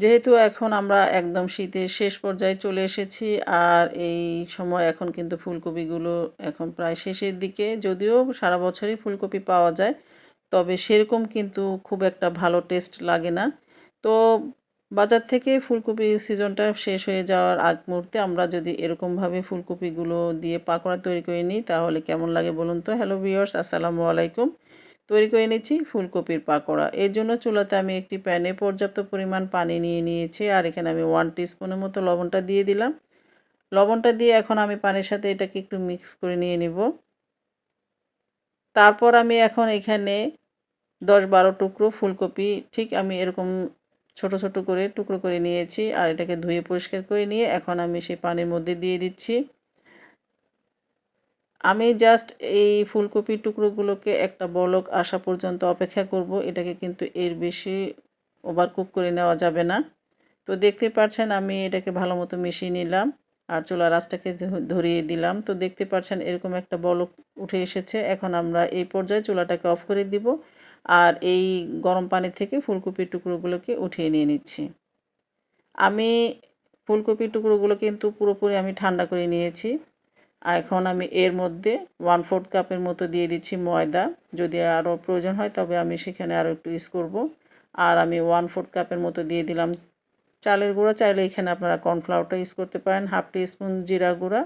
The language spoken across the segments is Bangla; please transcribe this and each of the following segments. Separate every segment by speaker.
Speaker 1: যেহেতু এখন আমরা একদম শীতের শেষ পর্যায়ে চলে এসেছি, আর এই সময় এখন কিন্তু ফুলকপিগুলো এখন প্রায় শেষের দিকে, যদিও সারা বছরই ফুলকপি পাওয়া যায়, তবে সেরকম কিন্তু খুব একটা ভালো টেস্ট লাগে না। তো বাজার থেকে ফুলকপির সিজনটা শেষ হয়ে যাওয়ার আগ মুহূর্তে আমরা যদি এরকমভাবে ফুলকপিগুলো দিয়ে পাকোড়া তৈরি করে নিই, তাহলে কেমন লাগে বলুন তো? হ্যালো ভিওর্স আসসালামু আলাইকুম। তৈরি করে নিচ্ছি ফুলকপির পাকোড়া। এর জন্য চুলাতে আমি একটি প্যানে পর্যাপ্ত পরিমাণ পানি নিয়ে নিয়েছি আর এখানে আমি ওয়ান টিস্পুনের মতো লবণটা দিয়ে দিলাম। লবণটা দিয়ে এখন আমি পানির সাথে এটাকে একটু মিক্স করে নিয়ে নিব। তারপর আমি এখন এখানে দশ বারো টুকরো ফুলকপি, ঠিক আমি এরকম ছোট ছোট করে টুকরো করে নিয়েছি আর এটাকে ধুয়ে পরিষ্কার করে নিয়ে এখন আমি সেই পানির মধ্যে দিয়ে দিচ্ছি। আমি জাস্ট এই ফুলকপির টুকরোগুলোকে একটা বলক আসা পর্যন্ত অপেক্ষা করব। এটাকে কিন্তু এর বেশি ওভার কুক করে নেওয়া যাবে না। তো দেখতে পাচ্ছেন আমি এটাকে ভালো মতো মিশিয়ে নিলাম আর চুলা রাসটাকে ধরিয়ে দিলাম। তো দেখতে পাচ্ছেন এরকম একটা বলক উঠে এসেছে। এখন আমরা এই পর্যায়ে চুলাটাকে অফ করে দিব আর এই গরম পানি থেকে ফুলকপির টুকরোগুলোকে উঠিয়ে নিয়ে নিচ্ছি। আমি ফুলকপির টুকরোগুলো কিন্তু পুরোপুরি আমি ঠান্ডা করে নিয়েছি। এখন আমি এর মধ্যে ওয়ান ফোর্থ কাপের মতো দিয়ে দিচ্ছি ময়দা। যদি আরও প্রয়োজন হয় তবে আমি সেখানে আরও একটু ইউজ করব। আর আমি ওয়ান ফোর্থ কাপের মতো দিয়ে দিলাম চালের গুঁড়া। চাইলে এখানে আপনারা কর্নফ্লাওয়ারটা ইউজ করতে পারেন। হাফ টি স্পুন জিরা গুঁড়া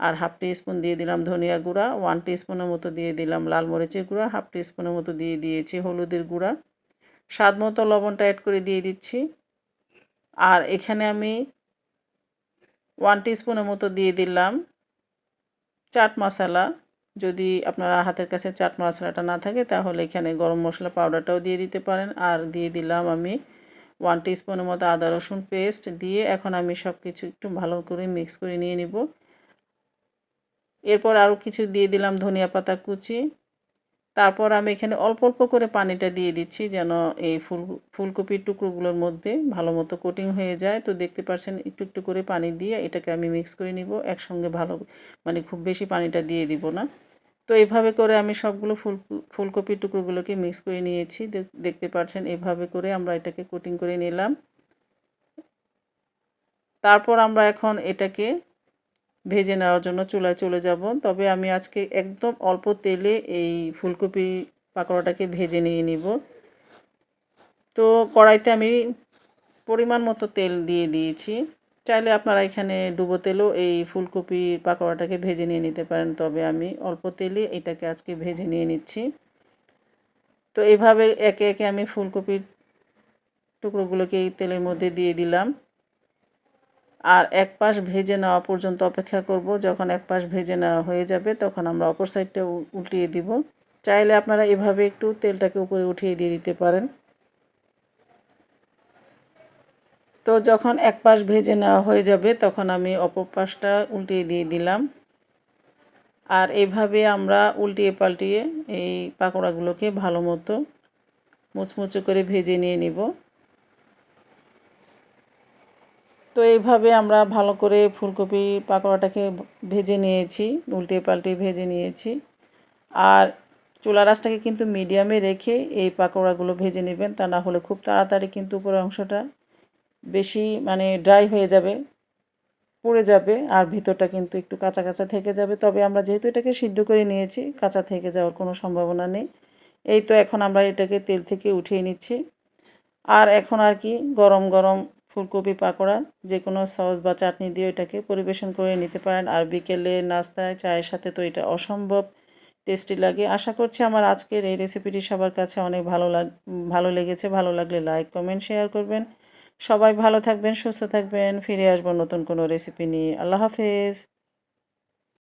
Speaker 1: আর হাফ টি স্পুন দিয়ে দিলাম ধনিয়া গুঁড়া। ওয়ান টি স্পুনের মতো দিয়ে দিলাম লাল মরিচের গুঁড়া। হাফ টি স্পুনের মতো দিয়ে দিয়েছি হলুদের গুঁড়া। স্বাদ মতো লবণটা অ্যাড করে দিয়ে দিচ্ছি। আর এখানে আমি ওয়ান টি স্পুনের মতো দিয়ে দিলাম চাট মশলা, যদি আপনার হাতের কাছে চাট মশলাটা না থাকে, তাহলে এখানে গরম মশলা পাউডারটাও দিয়ে দিতে পারেন। আর দিয়ে দিলাম আমি ওয়ান টিস্পুনের মতো আদা রসুন পেস্ট দিয়ে এখন আমি সব কিছু একটু ভালো করে মিক্স করে নিয়ে নিব। এরপর আরও কিছু দিয়ে দিলাম ধনিয়া পাতা কুচি। তারপর আমি এখানে অল্প অল্প করে পানিটা দিয়ে দিচ্ছি যেন এই ফুল, ফুলকপির টুকরোগুলোর মধ্যে ভালো মতো কোটিং হয়ে যায়। তো দেখতে পাচ্ছেন একটু একটু করে পানি দিয়ে এটাকে আমি মিক্স করে নিব। একসঙ্গে ভালো মানে খুব বেশি পানিটা দিয়ে দিব না। তো এইভাবে করে আমি সবগুলো ফুল, ফুলকপির টুকরোগুলোকে মিক্স করে নিয়েছি। দেখতে পাচ্ছেন এভাবে করে আমরা এটাকে কোটিং করে নিলাম। তারপর আমরা এখন এটাকে ভেজে নেওয়ার জন্য চুলায় চলে যাব। তবে আমি আজকে একদম অল্প তেলে এই ফুলকপি পাকোড়াটাকে ভেজে নিয়ে নিব। তো কড়াইতে আমি পরিমাণ মতো তেল দিয়ে দিয়েছি। চাইলে আপনারা এখানে ডুবো তেলও এই ফুলকপি পাকোড়াটাকে ভেজে নিয়ে নিতে পারেন। তবে আমি অল্প তেলে এটাকে আজকে ভেজে নিয়ে নিচ্ছি। তো এইভাবে একে একে আমি ফুলকপির টুকরোগুলোকে এই তেলের মধ্যে দিয়ে দিলাম। আর এক পাশ ভেজে নেওয়া পর্যন্ত অপেক্ষা করব। যখন এক পাশ ভেজে নেওয়া হয়ে যাবে, তখন আমরা অপর সাইডটা উল্টিয়ে দিব। চাইলে আপনারা এভাবে একটু তেলটাকে উপরে উঠিয়ে দিয়ে দিতে পারেন। তো যখন এক পাশ ভেজে নেওয়া হয়ে যাবে, তখন আমি অপর পাশটা উল্টিয়ে দিয়ে দিলাম। আর এইভাবে আমরা উল্টিয়ে পাল্টিয়ে এই পাকোড়াগুলোকে ভালো মতো মুচমুচো করে ভেজে নিয়ে নিব। তো এইভাবে আমরা ভালো করে ফুলকপি পাকোড়াটাকে ভেজে নিয়েছি, উল্টে পাল্টে ভেজে নিয়েছি। আর চুলা রাসটাকে কিন্তু মিডিয়ামে রেখে এই পাকোড়াগুলো ভেজে নেবেন, তা না হলে খুব তাড়াতাড়ি কিন্তু উপরের অংশটা বেশি মানে ড্রাই হয়ে যাবে, পড়ে যাবে আর ভিতরটা কিন্তু একটু কাঁচা কাঁচা থেকে যাবে। তবে আমরা যেহেতু এটাকে সিদ্ধ করে নিয়েছি, কাঁচা থেকে যাওয়ার কোনো সম্ভাবনা নেই। এই তো এখন আমরা এটাকে তেল থেকে উঠিয়ে নিচ্ছি। আর এখন আর কি গরম গরম ফুলকপি, পাকোড়া যে কোনো সস বা চাটনি দিয়ে এটাকে পরিবেশন করে নিতে পারেন। আর বিকেলে নাস্তায় চায়ের সাথে তো এটা অসম্ভব টেস্টি লাগে। আশা করছি আমার আজকের এই রেসিপিটি সবার কাছে অনেক ভালো লাগ, ভালো লেগেছে। ভালো লাগলে লাইক, কমেন্ট, শেয়ার করবেন। সবাই ভালো থাকবেন, সুস্থ থাকবেন। ফিরে আসব নতুন কোনো রেসিপি নিয়ে। আল্লাহ হাফেজ।